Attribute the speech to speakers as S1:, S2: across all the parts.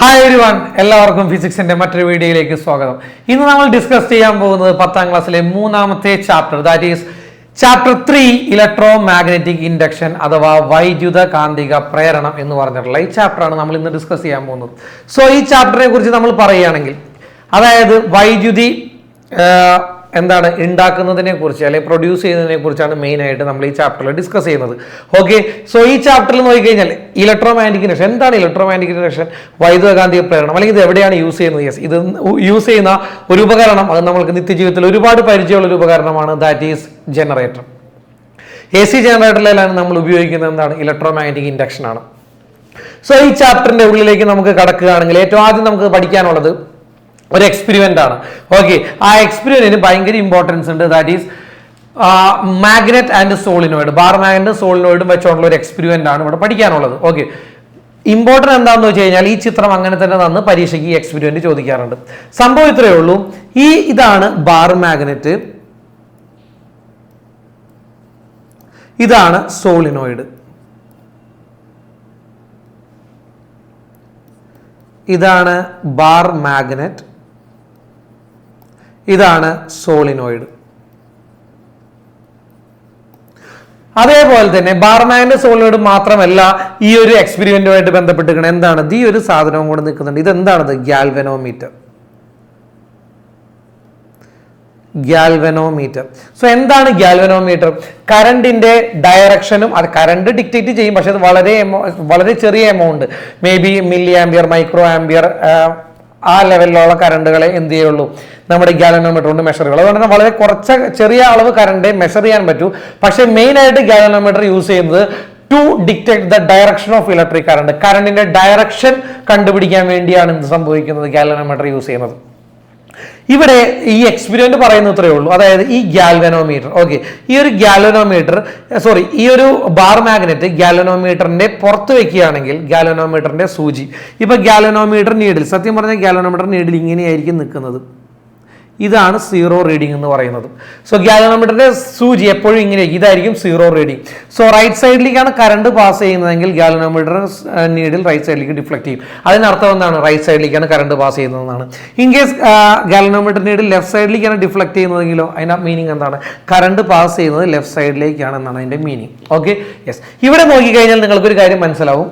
S1: Hi every one എല്ലാവർക്കും ഫിസിക്സിന്റെ മറ്റൊരു വീഡിയോയിലേക്ക് സ്വാഗതം. ഇന്ന് നമ്മൾ ഡിസ്കസ് ചെയ്യാൻ പോകുന്നത് പത്താം ക്ലാസ്സിലെ മൂന്നാമത്തെ chapter that is chapter three electro magnetic induction അഥവാ വൈദ്യുത കാന്തിക പ്രേരണം എന്ന് പറഞ്ഞിട്ടുള്ള ഈ ചാപ്റ്ററാണ് നമ്മൾ ഇന്ന് ഡിസ്കസ് ചെയ്യാൻ പോകുന്നത്. സോ ഈ ചാപ്റ്ററിനെ കുറിച്ച് നമ്മൾ പറയുകയാണെങ്കിൽ അതായത് വൈദ്യുതി എന്താണ് ഉണ്ടാക്കുന്നതിനെ കുറിച്ച് അല്ലെങ്കിൽ പ്രൊഡ്യൂസ് ചെയ്യുന്നതിനെ കുറിച്ചാണ് മെയിൻ ആയിട്ട് നമ്മൾ ഈ ചാപ്റ്ററിൽ ഡിസ്കസ് ചെയ്യുന്നത്. ഓക്കെ സോ ഈ ചാപ്റ്ററിൽ നോക്കിക്കഴിഞ്ഞാൽ ഇലക്ട്രോ മാഗ്നറ്റിക് ഇൻഡക്ഷൻ എന്താണ് ഇലക്ട്രോ മാഗ്നറ്റിക് ഇൻഡക്ഷൻ വൈദ്യുതകാന്തിക പ്രേരണം. അല്ലെങ്കിൽ ഇത് എവിടെയാണ് യൂസ് ചെയ്യുന്നത്? യെസ് ഇത് യൂസ് ചെയ്യുന്ന ഒരു ഉപകരണം അത് നമ്മൾക്ക് നിത്യജീവിതത്തിൽ ഒരുപാട് പരിചയമുള്ള ഒരു ഉപകരണമാണ് that is generator A C ജനറേറ്ററിലാണ് നമ്മൾ ഉപയോഗിക്കുന്നത് എന്താണ്? ഇലക്ട്രോ മാഗ്നറ്റിക് ഇൻഡക്ഷൻ ആണ്. സോ ഈ ചാപ്റ്ററിന്റെ ഉള്ളിലേക്ക് നമുക്ക് കടക്കുകയാണെങ്കിൽ ഏറ്റവും ആദ്യം നമുക്ക് പഠിക്കാനുള്ളത് ഒരു എക്സ്പെരിമെന്റ് ആണ്. ഓക്കെ ആ എക്സ്പെരിമെന്റിന് ഭയങ്കര ഇമ്പോർട്ടൻസ് ഉണ്ട്. That is magnet and solenoid bar മാഗ്നറ്റും സോളിനോയിഡും വെച്ചുള്ള ഒരു എക്സ്പെരിമെന്റ് ആണ് ഇവിടെ പഠിക്കാനുള്ളത്. ഓക്കെ ഇമ്പോർട്ടന്റ് എന്താണെന്ന് വെച്ച് കഴിഞ്ഞാൽ ഈ ചിത്രം അങ്ങനെ തന്നെ തന്ന് പരീക്ഷയ്ക്ക് ഈ എക്സ്പെരിമെന്റ് ചോദിക്കാറുണ്ട്. സംഭവം ഇത്രയേ ഉള്ളൂ. ഈ ഇതാണ് ബാർ മാഗ്നറ്റ് ഇതാണ് സോളിനോയിഡ് ഇതാണ് ബാർ മാഗ്നറ്റ് ഇതാണ് സോളിനോയിഡ്. അതേപോലെ തന്നെ ബാർമാന്റെ സോളിനോയിഡ് മാത്രമല്ല ഈ ഒരു എക്സ്പെരിമെന്റുമായിട്ട് ബന്ധപ്പെട്ടിരിക്കുന്നത് എന്താണ്? ഈ ഒരു സാധനവും കൂടെ നിൽക്കുന്നുണ്ട്. ഇതെന്താണത്? ഗ്യാൽവനോമീറ്റർ ഗ്യാൽവനോമീറ്റർ സോ എന്താണ് ഗ്യാൽവനോമീറ്റർ കറണ്ടിന്റെ ഡയറക്ഷനും അത് കറണ്ട് ഡിക്റ്റേറ്റ് ചെയ്യും. പക്ഷെ അത് വളരെ വളരെ ചെറിയ amount may be milli ampere micro ampere ആ ലെവലിലുള്ള കറണ്ടുകളെ എന്ത് ചെയ്യുള്ളൂ? നമ്മുടെ ഗ്യാലനോമീറ്റർ കൊണ്ട് മെഷർ ചെയ്യുള്ളൂ. അതുകൊണ്ട് തന്നെ വളരെ കുറച്ച് ചെറിയ അളവ് കറണ്ടേ മെഷർ ചെയ്യാൻ പറ്റൂ. പക്ഷേ മെയിൻ ആയിട്ട് ഗ്യാലനോമീറ്റർ യൂസ് ചെയ്യുന്നത് to detect the direction of electric current കറണ്ടിന്റെ ഡയറക്ഷൻ കണ്ടുപിടിക്കാൻ വേണ്ടിയാണ് ഇത് സംഭവിക്കുന്നത് ഗാലനോമീറ്റർ യൂസ് ചെയ്യുന്നത്. ഇവിടെ ഈ എക്സ്പെരിമെന്റ് പറയുന്ന ഇത്രയേ ഉള്ളൂ. അതായത് ഈ ഗാൽവനോമീറ്റർ ഓക്കെ ഈ ഒരു ഗാലനോമീറ്റർ സോറി ഈ ഒരു ബാർ മാഗ്നറ്റ് ഗാലനോമീറ്ററിന്റെ പുറത്ത് വെക്കുകയാണെങ്കിൽ ഗാലനോമീറ്ററിന്റെ സൂചി. ഇപ്പൊ ഗാലനോമീറ്റർ നീഡിൽ സത്യം പറഞ്ഞാൽ ഗാലനോമീറ്റർ നീഡിൽ ഇങ്ങനെയായിരിക്കും നിൽക്കുന്നത്. ഇതാണ് സീറോ റീഡിംഗ് എന്ന് പറയുന്നത്. സോ ഗാലനോമീറ്ററിന്റെ സൂചി എപ്പോഴും ഇങ്ങനെ ഇതായിരിക്കും സീറോ റീഡിംഗ്. സോ റൈറ്റ് സൈഡിലേക്കാണ് കറണ്ട് പാസ് ചെയ്യുന്നതെങ്കിൽ ഗാലനോമീറ്റർ നീഡിൽ റൈറ്റ് സൈഡിലേക്ക് ഡിഫ്ലക്ട് ചെയ്യും. അതിനർത്ഥം എന്താണ്? റൈറ്റ് സൈഡിലേക്കാണ് current pass ചെയ്യുന്നതെന്നാണ്. In case galvanometer needle left സൈഡിലേക്കാണ് deflect ചെയ്യുന്നതെങ്കിലോ അതിന്റെ മീനിങ് എന്താണ്? കറണ്ട് പാസ് ചെയ്യുന്നത് ലെഫ്റ്റ് സൈഡിലേക്കാണ് എന്നാണ് അതിന്റെ മീനിങ് ഓക്കെ യെസ് ഇവിടെ നോക്കിക്കഴിഞ്ഞാൽ നിങ്ങൾക്കൊരു കാര്യം മനസ്സിലാവും.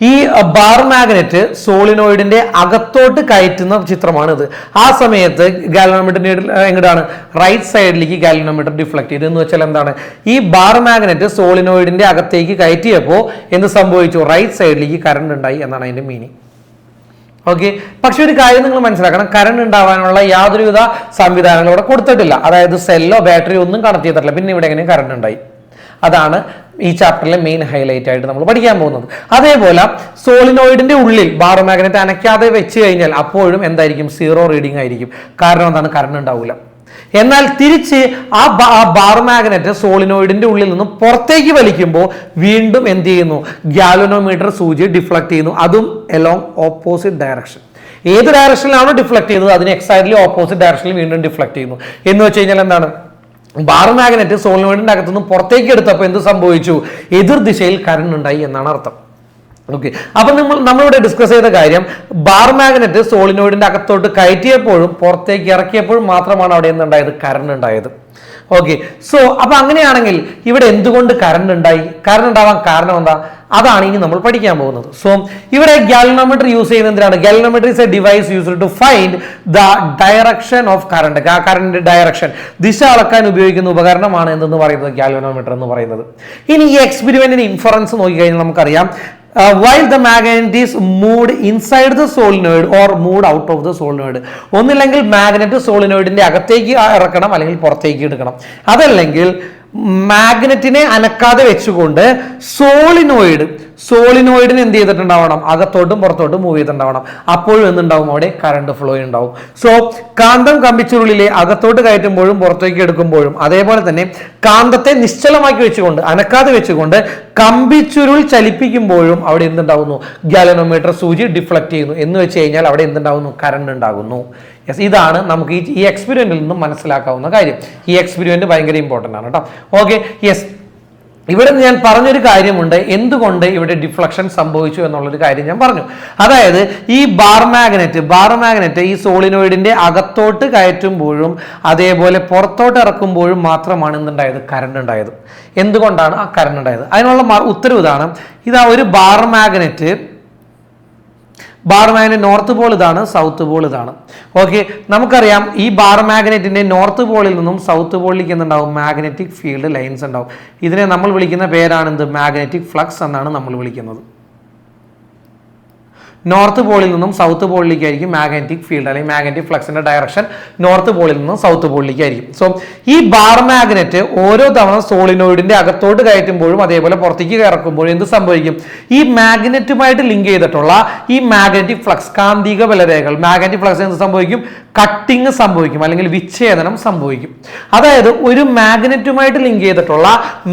S1: ഈ ബാർ മാഗ്നറ്റ് സോളിനോയിഡിന്റെ അകത്തോട്ട് കയറ്റുന്ന ചിത്രമാണിത്. ആ സമയത്ത് ഗാലനോമീറ്റർ എങ്ങോട്ടാണ്? റൈറ്റ് സൈഡിലേക്ക് ഗാലനോമീറ്റർ ഡിഫ്ലക്ട് ചെയ്ത്. എന്ന് വെച്ചാൽ എന്താണ്? ഈ ബാർ മാഗ്നറ്റ് സോളിനോയിഡിന്റെ അകത്തേക്ക് കയറ്റിയപ്പോൾ എന്ത് സംഭവിച്ചു? റൈറ്റ് സൈഡിലേക്ക് കറണ്ട് ഉണ്ടായി എന്നാണ് അതിന്റെ മീനിങ് ഓക്കെ പക്ഷെ ഒരു കാര്യം നിങ്ങൾ മനസ്സിലാക്കണം. കറണ്ട് ഉണ്ടാവാനുള്ള യാതൊരുവിധ സംവിധാനങ്ങളും ഇവിടെ കൊടുത്തിട്ടില്ല. അതായത് സെല്ലോ ബാറ്ററി ഒന്നും കണക്ട് ചെയ്തിട്ടില്ല. പിന്നെ ഇവിടെ എങ്ങനെ കറണ്ട് ഉണ്ടായി. അതാണ് ഈ ചാപ്റ്ററിലെ മെയിൻ ഹൈലൈറ്റ് ആയിട്ട് നമ്മൾ പഠിക്കാൻ പോകുന്നത്. അതേപോലെ സോളിനോയിഡിന്റെ ഉള്ളിൽ ബാർ മാഗ്നറ്റ് അനക്കാതെ വെച്ച് കഴിഞ്ഞാൽ അപ്പോഴും എന്തായിരിക്കും? സീറോ റീഡിംഗ് ആയിരിക്കും. കാരണം എന്താണ്? കറണ്ട് ഉണ്ടാവില്ല എന്നാൽ തിരിച്ച് ആ ബാ ആ ബാർ മാഗ്നറ്റ് സോളിനോയിഡിന്റെ ഉള്ളിൽ നിന്നും പുറത്തേക്ക് വലിക്കുമ്പോൾ വീണ്ടും എന്ത് ചെയ്യുന്നു? ഗ്യാലനോമീറ്റർ സൂചി ഡിഫ്ലക്ട് ചെയ്യുന്നു. അതും എലോങ് ഓപ്പോസിറ്റ് ഡയറക്ഷൻ ഏത് ഡയറക്ഷനിലാണോ ഡിഫ്ലക്ട് ചെയ്യുന്നത്? അതിന് എക്സാക്ട്ലി ഓപ്പോസിറ്റ് ഡയറക്ഷനിൽ വീണ്ടും ഡിഫ്ലക്ട് ചെയ്യുന്നു. എന്ന് വെച്ച് കഴിഞ്ഞാൽ എന്താണ്? ബാർ മാഗ്നറ്റ് സോളിനോയിഡിന്റെ അകത്തുനിന്ന് പുറത്തേക്ക് എടുത്തപ്പോൾ എന്ത് സംഭവിച്ചു? എതിർ ദിശയിൽ കറണ്ട് ഉണ്ടായി എന്നാണ് അർത്ഥം. ഓക്കെ അപ്പൊ നമ്മൾ നമ്മളിവിടെ ഡിസ്കസ് ചെയ്ത കാര്യം ബാർ മാഗ്നറ്റ് സോളിനോയിഡിന്റെ അകത്തോട്ട് കയറ്റിയപ്പോഴും പുറത്തേക്ക് ഇറക്കിയപ്പോഴും മാത്രമാണ് അവിടെ എന്തുണ്ടായത്? കറണ്ട് ഉണ്ടായത് ഓക്കെ സോ അപ്പൊ അങ്ങനെയാണെങ്കിൽ ഇവിടെ എന്തുകൊണ്ട് കറണ്ട് ഉണ്ടായി കറണ്ട് ഉണ്ടാവാൻ കാരണം എന്താ? അതാണ് ഇനി നമ്മൾ പഠിക്കാൻ പോകുന്നത്. സോ ഇവിടെ ഗാലനോമീറ്റർ യൂസ് ചെയ്യുന്ന എന്തിനാണ്? Galvanometer is a device used to find the direction of current ആ കറണ്ട് ഡയറക്ഷൻ ദിശ അളക്കാൻ ഉപയോഗിക്കുന്ന ഉപകരണമാണ് എന്തെന്ന് പറയുന്നത്? ഗാലനോമീറ്റർ എന്ന് പറയുന്നത്. ഇനി ഈ എക്സ്പെരിമെന്റിന് ഇൻഫറൻസ് നോക്കിക്കഴിഞ്ഞാൽ നമുക്കറിയാം. While the magnet is moved inside the solenoid or moved out of the solenoid ഒന്നില്ലെങ്കിൽ മാഗ്നറ്റ് സോളിനോയിഡിന്റെ അകത്തേക്ക് ഇറക്കണം അല്ലെങ്കിൽ പുറത്തേക്ക് എടുക്കണം. അതല്ലെങ്കിൽ മാഗ്നറ്റിനെ അനക്കാതെ വെച്ചുകൊണ്ട് സോളിനോയിഡ് സോളിനോയിഡിന് എന്ത് ചെയ്തിട്ടുണ്ടാവണം? അകത്തോട്ടും പുറത്തോട്ടും മൂവ് ചെയ്തിട്ടുണ്ടാവണം. അപ്പോഴും എന്തുണ്ടാവും അവിടെ? കറണ്ട് ഫ്ലോ ഉണ്ടാവും. സോ കാന്തം കമ്പിച്ചുരുളിലെ അകത്തോട്ട് കയറ്റുമ്പോഴും പുറത്തേക്ക് എടുക്കുമ്പോഴും അതേപോലെ തന്നെ കാന്തത്തെ നിശ്ചലമാക്കി വെച്ചുകൊണ്ട് അനക്കാതെ വെച്ചുകൊണ്ട് കമ്പിച്ചുരുൾ ചലിപ്പിക്കുമ്പോഴും അവിടെ എന്തുണ്ടാവുന്നു? ഗാലനോമീറ്റർ സൂചി ഡിഫ്ലക്ട് ചെയ്യുന്നു. എന്ന് വെച്ച് കഴിഞ്ഞാൽ അവിടെ എന്തുണ്ടാവുന്നു? കറണ്ട് ഉണ്ടാകുന്നു. യെസ് ഇതാണ് നമുക്ക് ഈ ഈ എക്സ്പെരിമെന്റിൽ നിന്നും മനസ്സിലാക്കാവുന്ന കാര്യം. ഈ എക്സ്പെരിമെന്റ് ഭയങ്കര ഇമ്പോർട്ടന്റ് ആണ് കേട്ടോ ഓക്കെ യെസ് ഇവിടെ ഞാൻ പറഞ്ഞൊരു കാര്യമുണ്ട്. എന്തുകൊണ്ട് ഇവിടെ ഡിഫ്ലക്ഷൻ സംഭവിച്ചു എന്നുള്ളൊരു കാര്യം ഞാൻ പറഞ്ഞു. അതായത് ഈ ബാർ മാഗ്നറ്റ് ബാർ മാഗ്നറ്റ് ഈ സോളിനോയിഡിന്റെ അകത്തോട്ട് കയറ്റുമ്പോഴും അതേപോലെ പുറത്തോട്ട് ഇറക്കുമ്പോഴും മാത്രമാണ് എന്തുണ്ടായത്? കറണ്ട് ഉണ്ടായത്. എന്തുകൊണ്ടാണ് ആ കറണ്ട് ഉണ്ടായത്? അതിനുള്ള ഉത്തരവ് ഇതാണ് ഇതാ ഒരു bar magnet bar magnet north pole ഇതാണ് സൗത്ത് പോൾ ഇതാണ്. ഓക്കെ നമുക്കറിയാം ഈ ബാർ മാഗ്നറ്റിന്റെ നോർത്ത് പോളിൽ നിന്നും സൗത്ത് പോളിലേക്ക് എന്തുണ്ടാവും? മാഗ്നറ്റിക് ഫീൽഡ് ലൈൻസ് ഉണ്ടാവും. ഇതിനെ നമ്മൾ വിളിക്കുന്ന പേരാണ് എന്ത്? മാഗ്നറ്റിക് ഫ്ലക്സ് എന്നാണ് നമ്മൾ വിളിക്കുന്നത്. നോർത്ത് പോളിൽ നിന്നും സൗത്ത് പോളിലേക്കായിരിക്കും മാഗ്നറ്റിക് ഫീൽഡ് അല്ലെങ്കിൽ മാഗ്നറ്റിക് ഫ്ലക്സിന്റെ ഡയറക്ഷൻ നോർത്ത് പോളിൽ നിന്നും സൗത്ത് പോളിലേക്കായിരിക്കും. സോ ഈ ബാർ മാഗ്നറ്റ് ഓരോ തവണ സോളിനോയിഡിന്റെ അകത്തോട്ട് കയറ്റുമ്പോഴും അതേപോലെ പുറത്തേക്ക് ഇറക്കുമ്പോഴും എന്ത് സംഭവിക്കും? ഈ മാഗ്നറ്റുമായിട്ട് ലിങ്ക് ചെയ്തിട്ടുള്ള ഈ മാഗ്നറ്റിക് ഫ്ലക്സ് കാന്തിക ബലരേഖകൾ മാഗ്നറ്റിക് ഫ്ലക്സ് എന്ത് സംഭവിക്കും? കട്ടിങ് സംഭവിക്കും അല്ലെങ്കിൽ വിച്ഛേദനം സംഭവിക്കും. അതായത് ഒരു മാഗ്നറ്റുമായിട്ട് ലിങ്ക് ചെയ്തിട്ടുള്ള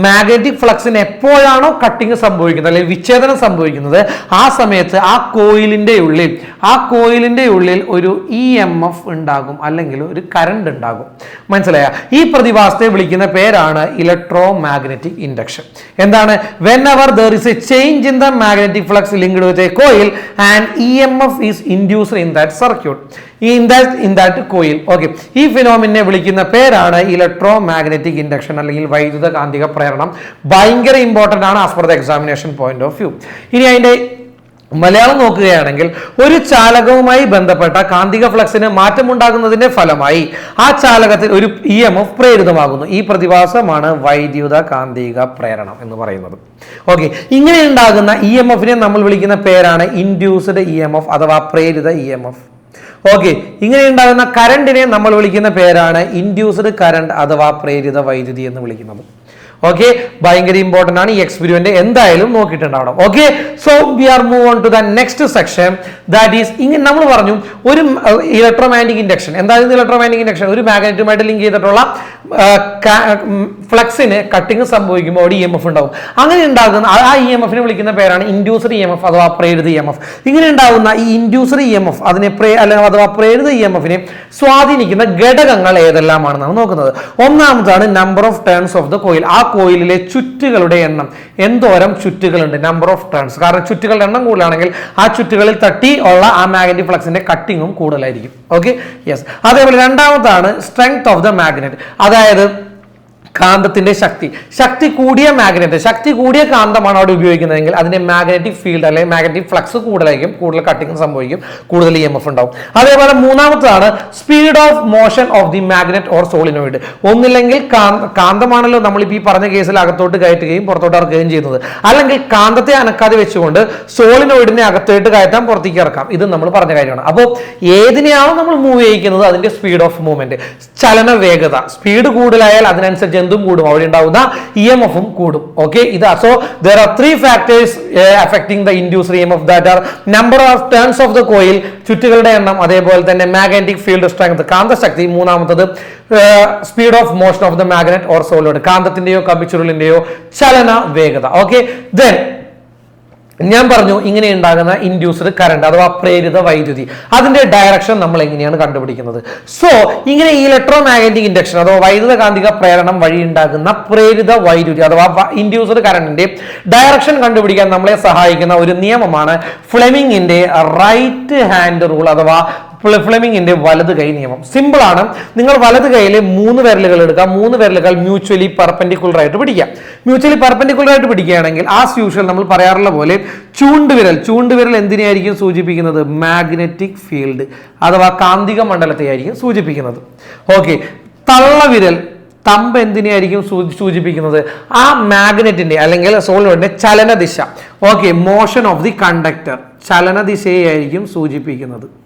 S1: മാഗ്നറ്റിക് ഫ്ലക്സിന് എപ്പോഴാണോ കട്ടിങ് സംഭവിക്കുന്നത് അല്ലെങ്കിൽ വിച്ഛേദനം സംഭവിക്കുന്നത് ആ സമയത്ത് ആ കോയിലിന്റെ ഉള്ളിൽ ആ കോയിലിന്റെ ഉള്ളിൽ ഒരു ഇ എം എഫ് ഉണ്ടാകും അല്ലെങ്കിൽ ഒരു കറണ്ട് ഉണ്ടാകും. മനസ്സിലായ? ഈ പ്രതിഭാസത്തെ വിളിക്കുന്ന പേരാണ് ഇലക്ട്രോ മാഗ്നറ്റിക് ഇൻഡക്ഷൻ. എന്താണ്? Whenever there is a change in the magnetic flux linked with a coil and E M F is induced in that circuit in that in that coil. Okay. ഈ ഫിനോമിനെ വിളിക്കുന്ന പേരാണ് electro magnetic induction അല്ലെങ്കിൽ വൈദ്യുത കാന്തിക പ്രേരണം. ഭയങ്കര important ആണ് as the examination point of view ഇനി അതിന്റെ മലയാളം നോക്കുകയാണെങ്കിൽ ഒരു ചാലകവുമായി ബന്ധപ്പെട്ട കാന്തിക ഫ്ലക്സിന് മാറ്റമുണ്ടാകുന്നതിന്റെ ഫലമായി ആ ചാലകത്തിൽ ഒരു ഇ എം എഫ് പ്രേരിതമാകുന്നു. ഈ പ്രതിഭാസമാണ് വൈദ്യുത കാന്തിക പ്രേരണം എന്ന് പറയുന്നത്. ഓക്കെ. ഇങ്ങനെ ഉണ്ടാകുന്ന ഇ എം എഫിനെ നമ്മൾ വിളിക്കുന്ന പേരാണ് ഇൻഡ്യൂസ്ഡ് ഇ എം എഫ് അഥവാ പ്രേരിത ഇ എം എഫ് ഓക്കെ ഇങ്ങനെ ഉണ്ടാകുന്ന കറണ്ടിനെ നമ്മൾ വിളിക്കുന്ന പേരാണ് ഇൻഡ്യൂസ്ഡ് കറണ്ട് അഥവാ പ്രേരിത വൈദ്യുതി എന്ന് വിളിക്കുന്നത്. ഓക്കെ ഭയങ്കര ഇമ്പോർട്ടന്റ് ആണ് ഈ എക്സ്പെരിമെന്റ് എന്തായാലും നോക്കിയിട്ടുണ്ടാവണം. Okay so we are move on to the next section that is ഇങ്ങനെ നമ്മൾ പറഞ്ഞു ഒരു ഇലക്ട്രോമാഗ്നറ്റിക് ഇൻഡക്ഷൻ എന്തായാലും ഇലക്ട്രോമാഗ്നറ്റിക് ഇൻഡക്ഷൻ ഒരു മാഗ്നറ്റുമായിട്ട് ലിങ്ക് ചെയ്തിട്ടുള്ള ഫ്ലക്സിന് കട്ടിങ് സംഭവിക്കുമ്പോൾ അവിടെ ഇ എം എഫ് ഉണ്ടാവും. അങ്ങനെ ഉണ്ടാകുന്ന ആ- ഇ എം എഫിനെ വിളിക്കുന്ന പേരാണ് ഇൻഡ്യൂസർ ഇ എം എഫ് അഥവാ പ്രേരിത ഇ എം എഫ് ഇങ്ങനെ ഉണ്ടാകുന്ന ഈ ഇൻഡ്യൂസർ ഇ എം എഫ് അതിനെ പ്രേ അല്ല അഥവാ പ്രേരിത ഇ എം എഫിനെ സ്വാധീനിക്കുന്ന ഘടകങ്ങൾ ഏതെല്ലാമാണെന്നാണ് നോക്കുന്നത്. ഒന്നാമതാണ് number of turns of the coil ആ കോയിലിലെ ചുറ്റുകളുടെ എണ്ണം. എന്തോരം ചുറ്റുകളുണ്ട്? നമ്പർ ഓഫ് ടേൺസ് കാരണം ചുറ്റുകളുടെ എണ്ണം കൂടുതലാണെങ്കിൽ ആ ചുറ്റുകളിൽ തട്ടി ഉള്ള ആ മാഗ്നറ്റിക് ഫ്ലക്സിന്റെ കട്ടിങ്ങും കൂടുതലായിരിക്കും. ഓക്കെ യെസ് അതേപോലെ രണ്ടാമതാണ് സ്ട്രെങ്ത് ഓഫ് ദ മാഗ്നറ്റ് അതായത് 爱的。കാന്തത്തിന്റെ ശക്തി. ശക്തി കൂടിയ മാഗ്നറ്റ് ശക്തി കൂടിയ കാന്തമാണ് അവിടെ ഉപയോഗിക്കുന്നതെങ്കിൽ അതിന്റെ മാഗ്നറ്റിക് ഫീൽഡ് അല്ലെങ്കിൽ മാഗ്നറ്റിക് ഫ്ലക്സ് കൂടുതലായിരിക്കും കൂടുതൽ കട്ടിങ് സംഭവിക്കും കൂടുതൽ ഇ എം എഫ് ഉണ്ടാവും. അതേപോലെ മൂന്നാമത്തതാണ് speed of motion of the magnet or solenoid ഒന്നില്ലെങ്കിൽ കാന്ത- കാന്തമാണല്ലോ നമ്മളിപ്പോൾ ഈ പറഞ്ഞ കേസിൽ അകത്തോട്ട് കയറ്റുകയും പുറത്തോട്ട് ഇറക്കുകയും ചെയ്യുന്നത്. അല്ലെങ്കിൽ കാന്തത്തെ അനക്കാതെ വെച്ചുകൊണ്ട് സോളിനോയിഡിനെ അകത്തോട്ട് കയറ്റാൻ പുറത്തേക്ക് ഇറക്കാം. ഇത് നമ്മൾ പറഞ്ഞ കാര്യമാണ്. അപ്പോൾ ഏതിനെയാണോ നമ്മൾ മൂവ് ചെയ്യിക്കുന്നത്? അതിന്റെ സ്പീഡ് ഓഫ് മൂവ്മെന്റ് ചലന വേഗത. സ്പീഡ് കൂടുതലായാൽ അതിനനുസരിച്ച് എന്തും കൂടും. അവിടെ ഉണ്ടാവുന്ന ഇ എം എഫും കൂടും. ഓക്കെ ഇത്. So there are three factors affecting the induce E M F that are number of turns of the coil ചുറ്റുകളുടെ എണ്ണം അതേപോലെ തന്നെ മാഗ്നറ്റിക് ഫീൽഡ് സ്ട്രെങ്ത് കാന്തശക്തി മൂന്നാമത്തത് speed of motion of the magnet or solid കാന്തത്തിന്റെയോ കമ്പിച്ചുരുളിന്റെയോ ചലന വേഗത. Okay then ഞാൻ പറഞ്ഞു ഇങ്ങനെ ഉണ്ടാകുന്ന ഇൻഡ്യൂസ്ഡ് കറണ്ട് അഥവാ പ്രേരിത വൈദ്യുതി അതിന്റെ ഡയറക്ഷൻ നമ്മൾ എങ്ങനെയാണ് കണ്ടുപിടിക്കുന്നത്? സോ ഇങ്ങനെ ഇലക്ട്രോ മാഗ്നറ്റിക് ഇൻഡക്ഷൻ അഥവാ വൈദ്യുത കാന്തിക പ്രേരണം വഴി ഉണ്ടാകുന്ന പ്രേരിത വൈദ്യുതി അഥവാ ഇൻഡ്യൂസ്ഡ് കറണ്ടിന്റെ ഡയറക്ഷൻ കണ്ടുപിടിക്കാൻ നമ്മളെ സഹായിക്കുന്ന ഒരു നിയമമാണ് ഫ്ലെമിങ്ങിന്റെ റൈറ്റ് ഹാൻഡ് റൂൾ അഥവാ ഫ്ലെമിങ്ങിന്റെ വലത് കൈ നിയമം. സിമ്പിൾ ആണ്. നിങ്ങൾ വലത് കൈയിലെ മൂന്ന് വിരലുകൾ എടുക്കുക മൂന്ന് വിരലുകൾ മ്യൂച്വലി പെർപെൻഡിക്കുലർ ആയിട്ട് പിടിക്കുക മ്യൂച്വലി പെർപെൻഡിക്കുലർ ആയിട്ട് പിടിക്കുകയാണെങ്കിൽ ആസ് യൂഷ്വൽ നമ്മൾ പറയാറുള്ള പോലെ ചൂണ്ടുവിരൽ ചൂണ്ടുവിരൽ എന്തിനെയായിരിക്കും സൂചിപ്പിക്കുന്നത്? മാഗ്നറ്റിക് ഫീൽഡ് അഥവാ കാന്തിക മണ്ഡലത്തെ ആയിരിക്കും സൂചിപ്പിക്കുന്നത് ഓക്കെ തള്ളവിരൽ തമ്പ് എന്തിനെയായിരിക്കും സൂചിപ്പിക്കുന്നത്? ആ മാഗ്നറ്റിന്റെ അല്ലെങ്കിൽ സോളിനോഡിന്റെ ചലനദിശ. Okay motion of the conductor ചലനദിശയെയായിരിക്കും സൂചിപ്പിക്കുന്നത്.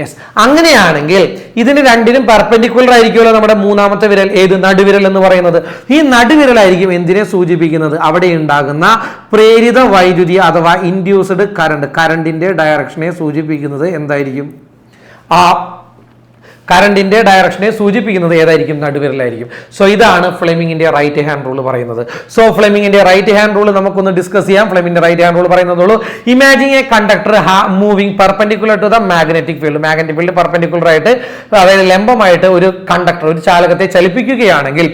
S1: യെസ് അങ്ങനെയാണെങ്കിൽ ഇതിന് രണ്ടിനും പെർപെൻഡിക്കുലർ ആയിരിക്കുമല്ലോ നമ്മുടെ മൂന്നാമത്തെ വിരൽ. ഏത്? നടുവിരൽ എന്ന് പറയുന്നത്. ഈ നടുവിരലായിരിക്കും എന്തിനെ സൂചിപ്പിക്കുന്നത്? അവിടെ ഉണ്ടാകുന്ന പ്രേരിത വൈദ്യുതി അഥവാ ഇൻഡ്യൂസ്ഡ് കറണ്ട് കറണ്ടിന്റെ ഡയറക്ഷനെ സൂചിപ്പിക്കുന്നത് എന്തായിരിക്കും? ആ കറണ്ടിന്റെ ഡയറക്ഷനെ സൂചിപ്പിക്കുന്നത് ഏതായിരിക്കും? നടുവിരലായിരിക്കും. സോ ഇതാണ് ഫ്ലെമിങ്ങിന്റെ റൈറ്റ് ഹാൻഡ് റൂൾ പറയുന്നത്. സോ ഫ്ലെമിങ്ങിന്റെ റൈറ്റ് ഹാൻഡ് റൂൾ നമുക്കൊന്ന് ഡിസ്കസ് ചെയ്യാം. ഫ്ലെമിന്റെ right hand rule പറയുന്നതുള്ളൂ imagine a conductor moving perpendicular to the magnetic field magnetic field perpendicular ആയിട്ട് അതായത് ലംബമായിട്ട് ഒരു കണ്ടക്ടർ ഒരു ചാലകത്തെ ചലിപ്പിക്കുകയാണെങ്കിൽ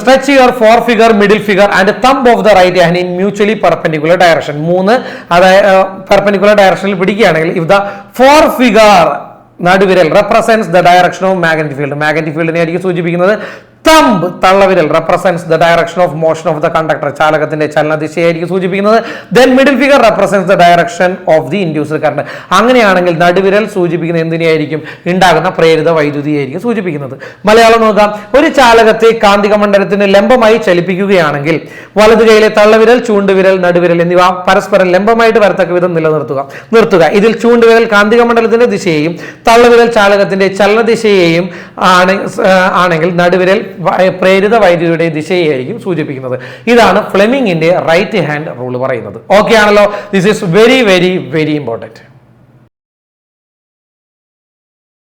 S1: stretch your forefinger middle finger and thumb of the right hand in mutually perpendicular direction മൂന്ന് അതായത് perpendicular ഡയറക്ഷനിൽ പിടിക്കുകയാണെങ്കിൽ if the four figure നടുവിരൽ represents the direction of magnetic field magnetic ഫീൽഡിനെ ആയിരിക്കും സൂചിപ്പിക്കുന്നത്. തമ്പ് തള്ളവിരൽ represents the direction of motion of the conductor ചാലകത്തിന്റെ ചലനദിശയായിരിക്കും സൂചിപ്പിക്കുന്നത്. Then middle finger represents the direction of the induced current അങ്ങനെയാണെങ്കിൽ നടുവിരൽ സൂചിപ്പിക്കുന്ന എന്തിനെയായിരിക്കും? ഉണ്ടാകുന്ന പ്രേരിത വൈദ്യുതിയായിരിക്കും സൂചിപ്പിക്കുന്നത്. മലയാളം നോക്കാം. ഒരു ചാലകത്തെ കാന്തിക മണ്ഡലത്തിന് ലംബമായി ചലിപ്പിക്കുകയാണെങ്കിൽ വലതു കൈയിലെ തള്ളവിരൽ ചൂണ്ടുവിരൽ നടുവിരൽ എന്നിവ പരസ്പരം ലംബമായിട്ട് വരത്തക്ക വിധം നിലനിർത്തുക. നിർത്തുക. ഇതിൽ ചൂണ്ടുവിരൽ കാന്തിക മണ്ഡലത്തിന്റെ ദിശയെയും തള്ളവിരൽ ചാലകത്തിന്റെ ചലനദിശയെയും ആണ് ആണെങ്കിൽ നടുവിരൽ പ്രേരിത വൈദ്യുതിയുടെ ദിശയായിരിക്കും സൂചിപ്പിക്കുന്നത്. ഇതാണ് ഫ്ലെമിങ്ങിന്റെ റൈറ്റ് ഹാൻഡ് റൂൾ പറയുന്നത്. ഓക്കെ ആണല്ലോ? This is very very very important